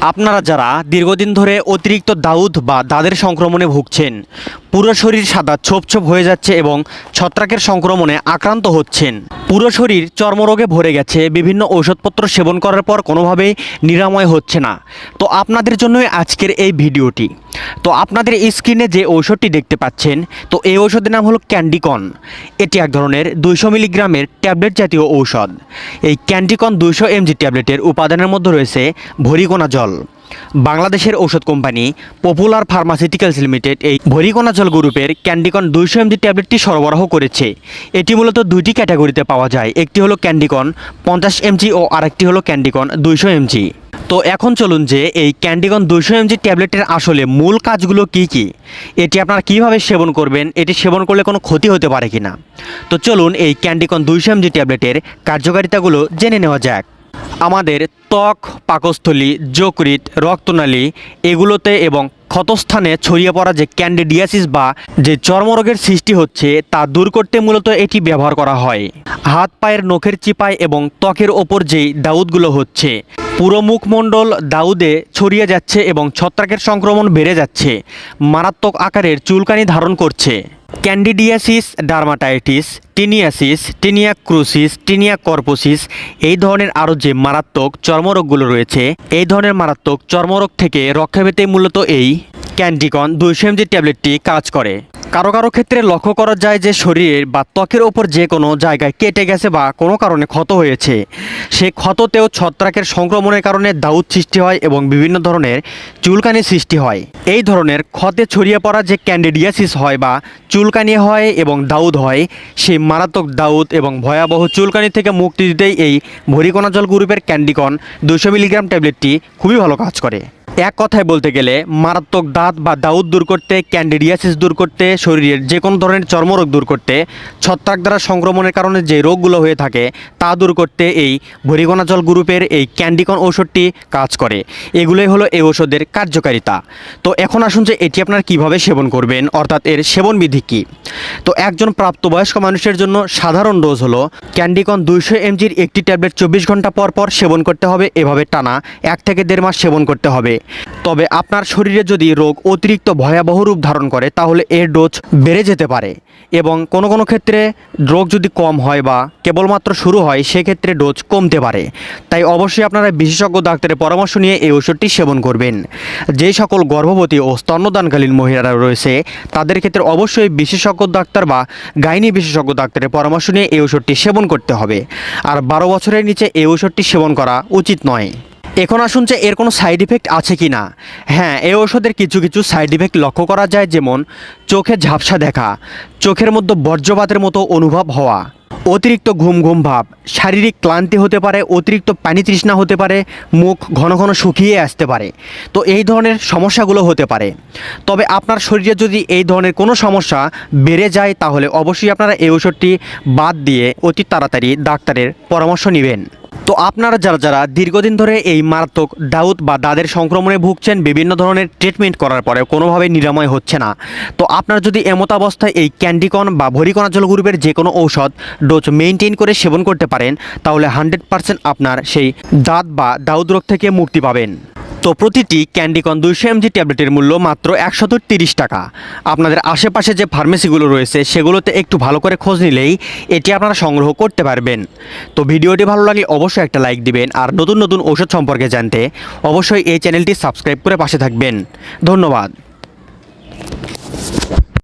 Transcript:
আপনারা যারা দীর্ঘদিন ধরে অতিরিক্ত দাউদ বা দাদের সংক্রমণে ভুগছেন, পুরো শরীর সাদা ছোপ ছোপ হয়ে যাচ্ছে এবং ছত্রাকের সংক্রমণে আক্রান্ত হচ্ছেন। পুরো শরীর চর্মরোগে ভরে গেছে, বিভিন্ন ঔষধপত্র সেবন করার পর কোনোভাবেই নিরাময় হচ্ছে না। তো আপনাদের জন্যই আজকের এই ভিডিওটি। তো আপনাদের স্ক্রিনে যে ঔষধটি দেখতে পাচ্ছেন, তো এই ঔষধের নাম হলো ক্যান্ডিকন। এটি এক ধরনের দুইশো মিলিগ্রামের ট্যাবলেট জাতীয় ঔষধ। এই ক্যান্ডিকন দুইশো এমজি ট্যাবলেটের উপাদানের মধ্যে রয়েছে ভরিকোনা জল। বাংলাদেশের ঔষধ কোম্পানি পপুলার ফার্মাসিউটিক্যালস লিমিটেড এই ভরিকোনা জল গ্রুপের ক্যান্ডিকন দুইশো এমজি ট্যাবলেটটি সরবরাহ করেছে। এটি মূলত দুইটি ক্যাটাগরিতে পাওয়া যায়। একটি হলো ক্যান্ডিকন পঞ্চাশ এমজি ও আরেকটি হলো ক্যান্ডিকন দুইশো এমজি। তো এখন চলুন যে এই ক্যান্ডিকন দুশো এমজি ট্যাবলেটের আসলে মূল কাজগুলো কি কি? এটি আপনারা কীভাবে সেবন করবেন? এটি সেবন করলে কোনো ক্ষতি হতে পারে কি না তো চলুন এই ক্যান্ডিকন দুইশো এমজি ট্যাবলেটের কার্যকারিতাগুলো জেনে নেওয়া যাক। আমাদের ত্বক, পাকস্থলী যকৃত রক্তনালী এগুলোতে এবং ক্ষতস্থানে ছড়িয়ে পড়া যে ক্যান্ডিডিয়াসিস বা যে চর্মরোগের সৃষ্টি হচ্ছে তা দূর করতে মূলত এটি ব্যবহার করা হয়। হাত, পায়ের নখের চিপায় এবং ত্বকের ওপর যেই দাউদগুলো হচ্ছে পুরো মুখমণ্ডল দাউদে ছড়িয়ে যাচ্ছে এবং ছত্রাকের সংক্রমণ বেড়ে যাচ্ছে। মারাত্মক আকারের চুলকানি ধারণ করছে। Candidiasis, dermatitis, টিনিয়াসিস tinea cruris tinea corporis এই ধরনের আরও যে মারাত্মক চর্মরোগগুলো রয়েছে, এই ধরনের মারাত্মক চর্মরোগ থেকে রক্ষা পেতে মূলত এই ক্যান্ডিকন দুইশো এমজি ট্যাবলেটটি কাজ করে। কারও কারও ক্ষেত্রে লক্ষ্য করা যায় যে শরীরের বা ত্বকের ওপর যে কোনো জায়গায় কেটে গেছে বা কোনো কারণে ক্ষত হয়েছে। সে ক্ষততেও ছত্রাকের সংক্রমণের কারণে দাউদ সৃষ্টি হয় এবং বিভিন্ন ধরনের চুলকানি সৃষ্টি হয়। এই ধরনের ক্ষতে ছড়িয়ে পড়া যে ক্যান্ডিডিয়াসিস হয় বা চুলকানি হয় এবং দাউদ হয় সেই মারাত্মক দাউদ এবং ভয়াবহ চুলকানি থেকে মুক্তি দিতেই এই ভরিকণা জল গ্রুপের ক্যান্ডিকন দুশো মিলিগ্রাম ট্যাবলেটটি খুবই ভালো কাজ করে। এক কথায় বলতে গেলে মারাত্মক দাঁত বা দাউদ দূর করতে, ক্যান্ডিডিয়াসিস দূর করতে, শরীরের যে কোনো ধরনের চর্মরোগ দূর করতে, ছত্রাক দ্বারা সংক্রমণের কারণে যে রোগগুলো হয়ে থাকে তা দূর করতে এই ভরিগোনা জল গ্রুপের এই ক্যান্ডিকন ঔষধটি কাজ করে। এগুলোই হলো এই ঔষধের কার্যকারিতা। তো এখন আসুন যে এটি আপনার কীভাবে সেবন করবেন, অর্থাৎ এর সেবন বিধি কী? তো একজন প্রাপ্তবয়স্ক মানুষের জন্য সাধারণ ডোজ হলো ক্যান্ডিকন দুইশো এমজির একটি ট্যাবলেট চব্বিশ ঘণ্টা পর পর সেবন করতে হবে, এভাবে টানা এক থেকে দেড় মাস সেবন করতে হবে। তবে আপনার শরীরে যদি রোগ অতিরিক্ত ভয়াবহ রূপ ধারণ করে, তাহলে এর ডোজ বেড়ে যেতে পারে এবং কোনো কোনো ক্ষেত্রে রোগ যদি কম হয় বা কেবলমাত্র শুরু হয়, সেক্ষেত্রে ডোজ কমতে পারে। তাই অবশ্যই আপনারা বিশেষজ্ঞ ডাক্তারের পরামর্শ নিয়ে এই ওষুধটি সেবন করবেন। যে সকল গর্ভবতী ও স্তন্যদানকালীন মহিলারা রয়েছে, তাদের ক্ষেত্রে অবশ্যই বিশেষজ্ঞ ডাক্তার বা গাইনি বিশেষজ্ঞ ডাক্তারের পরামর্শ নিয়ে এই ওষুধটি সেবন করতে হবে। আর বারো বছরের নিচে এই ওষুধটি সেবন করা উচিত নয়। এখন আসুন যে এর কোনো সাইড ইফেক্ট আছে কি না হ্যাঁ এই ওষুধের কিছু কিছু সাইড ইফেক্ট লক্ষ্য করা যায়, যেমন চোখে ঝাপসা দেখা, চোখের মধ্যে বজ্রপাতের মতো অনুভব হওয়া, অতিরিক্ত ঘুম ঘুম ভাব, শারীরিক ক্লান্তি হতে পারে, অতিরিক্ত পানি তৃষ্ণা হতে পারে, মুখ ঘন ঘন শুকিয়ে আসতে পারে। তো এই ধরনের সমস্যাগুলো হতে পারে। তবে আপনার শরীরে যদি এই ধরনের কোনো সমস্যা বেড়ে যায়, তাহলে অবশ্যই আপনারা এই ওষুধটি বাদ দিয়ে অতি তাড়াতাড়ি ডাক্তারের পরামর্শ নেবেন। তো আপনারা যারা যারা দীর্ঘদিন ধরে এই মারাত্মক ডাউট বা দাদের সংক্রমণে ভুগছেন, বিভিন্ন ধরনের ট্রিটমেন্ট করার পরে কোনোভাবে নিরাময় হচ্ছে না। তো আপনার যদি এমত অবস্থায় এই ক্যান্ডিকন বা ভরিকণা জল গ্রুপের যে কোনো ঔষধ ডোজ মেনটেন করে সেবন করতে পারেন, তাহলে হান্ড্রেড পার্সেন্ট আপনার সেই দাঁত বা দাউদ রোগ থেকে মুক্তি পাবেন। তো প্রতিটি ক্যান্ডিকন দুইশো এমজি ট্যাবলেটের মূল্য মাত্র একশত তিরিশ টাকা। আপনাদের আশেপাশে যে ফার্মেসিগুলো রয়েছে, সেগুলোতে একটু ভালো করে খোঁজ নিলেই এটি আপনারা সংগ্রহ করতে পারবেন। তো ভিডিওটি ভালো লাগলে অবশ্যই একটা লাইক দিবেন, আর নতুন নতুন ঔষধ সম্পর্কে জানতে অবশ্যই এই চ্যানেলটি সাবস্ক্রাইব করে পাশে থাকবেন। ধন্যবাদ।